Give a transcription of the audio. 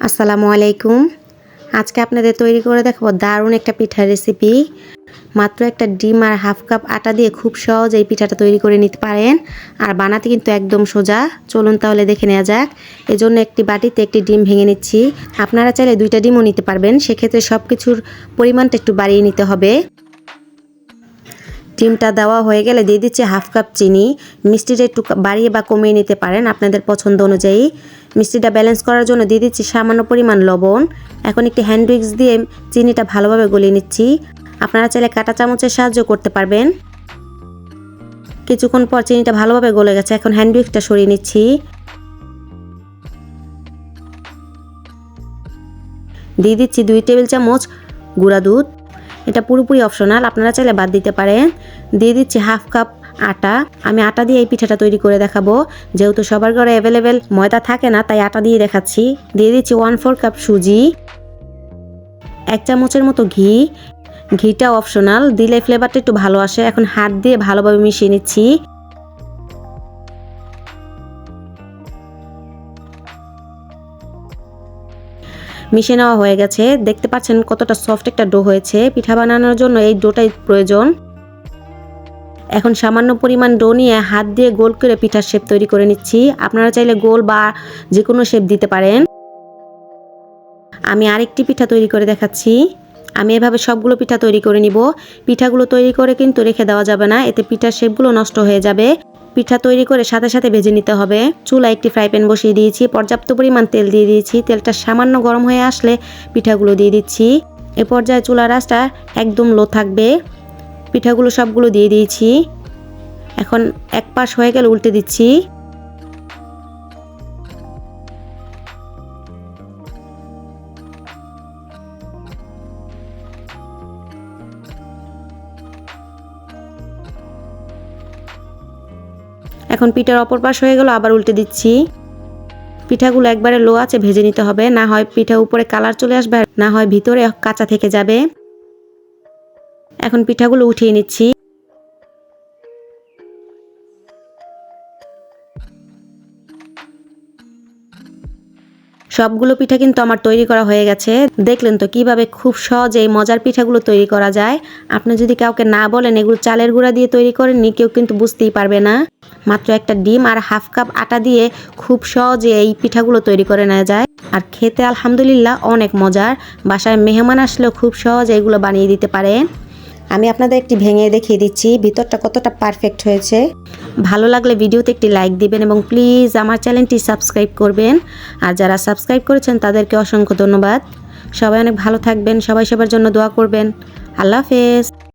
আসসালামু আলাইকুম। আজকে আপনাদের তৈরি করে দেখাবো দারুণ একটা পিঠার রেসিপি মাত্র একটা ডিম আর হাফ কাপ আটা দিয়ে খুব সহজ এই পিঠাটা তৈরি করে নিতে পারেন। আর বানাতে কিন্তু একদম সোজা। চলুন তাহলে দেখে নেওয়া যাক। এজন্য একটি বাটিতে একটি ডিম ভেঙে নিচ্ছি। আপনারা চাইলে দুইটা ডিমও নিতে পারবেন। সেক্ষেত্রে সব কিছুর পরিমাণটা একটু বাড়িয়ে নিতে হবে। ডিমটা দেওয়া হয়ে গেলে দিয়ে দিচ্ছি হাফ কাপ চিনি। মিষ্টিটা একটু বাড়িয়ে বা কমিয়ে নিতে পারেন আপনাদের পছন্দ অনুযায়ী। মিষ্টিটা ব্যালেন্স করার জন্য দিয়ে দিচ্ছি সামান্য পরিমাণ লবণ। এখন একটি হ্যান্ড উইক্স দিয়ে চিনিটা ভালোভাবে গলিয়ে নিচ্ছি। আপনারা চাইলে কাঁটা চামচের সাহায্য করতে পারবেন। কিছুক্ষণ পর চিনিটা ভালোভাবে গলে গেছে, এখন হ্যান্ড উইক্সটা সরিয়ে নিচ্ছি। দিয়ে দিচ্ছি দুই টেবিল চামচ গুঁড়া দুধ। এটা পুরোপুরি অপশনাল আপনারা চাইলে বাদ দিতে পারেন। দিয়ে দিচ্ছি হাফ কাপ আটা। আমি আটা দিয়ে এই পিঠাটা তৈরি করে দেখাবো। যেহেতু সবার ঘরে অ্যাভেলেবেল ময়দা থাকে না, তাই আটা দিয়ে দেখাচ্ছি। দিয়ে দিচ্ছি ওয়ান ফোর কাপ সুজি, এক চামচের মতো ঘি। ঘিটা অপশনাল দিলে ফ্লেভারটা একটু ভালো আসে। এখন হাত দিয়ে ভালোভাবে মিশিয়ে নিচ্ছি। মিশে নেওয়া হয়ে গেছে। দেখতে পাচ্ছেন কতটা সফট একটা ডো হয়েছে। পিঠা বানানোর জন্য এই ডোটাই প্রয়োজন। এখন সামান্য পরিমাণ ডো নিয়ে হাত দিয়ে গোল করে পিঠার শেপ তৈরি করে নিচ্ছি। আপনারা চাইলে গোল বা যে কোনো শেপ দিতে পারেন। আমি আরেকটি পিঠা তৈরি করে দেখাচ্ছি। আমি এভাবে সবগুলো পিঠা তৈরি করে নিব। পিঠাগুলো তৈরি করে কিন্তু রেখে দেওয়া যাবে না। এতে পিঠার শেপগুলো নষ্ট হয়ে যাবে। পিঠা তৈরি করে সাথে সাথে ভেজে নিতে হবে। চুলা একটি ফ্রাই প্যান বসিয়ে দিয়েছি। পর্যাপ্ত পরিমাণ তেল দিয়ে দিয়েছি। তেলটা সামান্য গরম হয়ে আসলে পিঠাগুলো দিয়ে দিচ্ছি। এ পর্যায়ে চুলা রাসটা একদম লো থাকবে। পিঠাগুলো সবগুলো দিয়ে দিয়েছি। এখন এক পাশ হয়ে গেলে উল্টে দিচ্ছি। এখন পিঠার অপর পাশ হয়ে গেল, আবার উল্টে দিচ্ছি। পিঠাগুলো একবারে লো আছে ভেজে নিতে হবে, না হয় পিঠা উপরে কালার চলে আসবে না হয় ভিতরে কাঁচা থেকে যাবে। এখন পিঠাগুলো উঠিয়ে নিচ্ছি। সবগুলো পিঠা কিন্তু আমার তৈরি করা হয়ে গেছে। দেখলেন তো কীভাবে খুব সহজে এই মজার পিঠাগুলো তৈরি করা যায়। আপনি যদি কাউকে না বলেন, এগুলো চালের গুঁড়া দিয়ে তৈরি করেননি কেউ কিন্তু বুঝতেই পারবে না। মাত্র একটা ডিম আর হাফ কাপ আটা দিয়ে খুব সহজে এই পিঠাগুলো তৈরি করে নেওয়া যায়। আর খেতে আলহামদুলিল্লাহ অনেক মজার। বাসায় মেহমান আসলেও খুব সহজে এগুলো বানিয়ে দিতে পারেন। আমি আপনাদের একটি ভেঙে দেখিয়ে দিচ্ছি। ভিতরটা কতটা পারফেক্ট হয়েছে। ভালো লাগলে ভিডিওতে একটি লাইক দিবেন এবং প্লিজ আমার চ্যানেলটি সাবস্ক্রাইব করবেন। আর যারা সাবস্ক্রাইব করেছেন, তাদেরকে অসংখ্য ধন্যবাদ। সবাই অনেক ভালো থাকবেন, সবাই সবার জন্য দোয়া করবেন। আল্লাহ হাফেজ।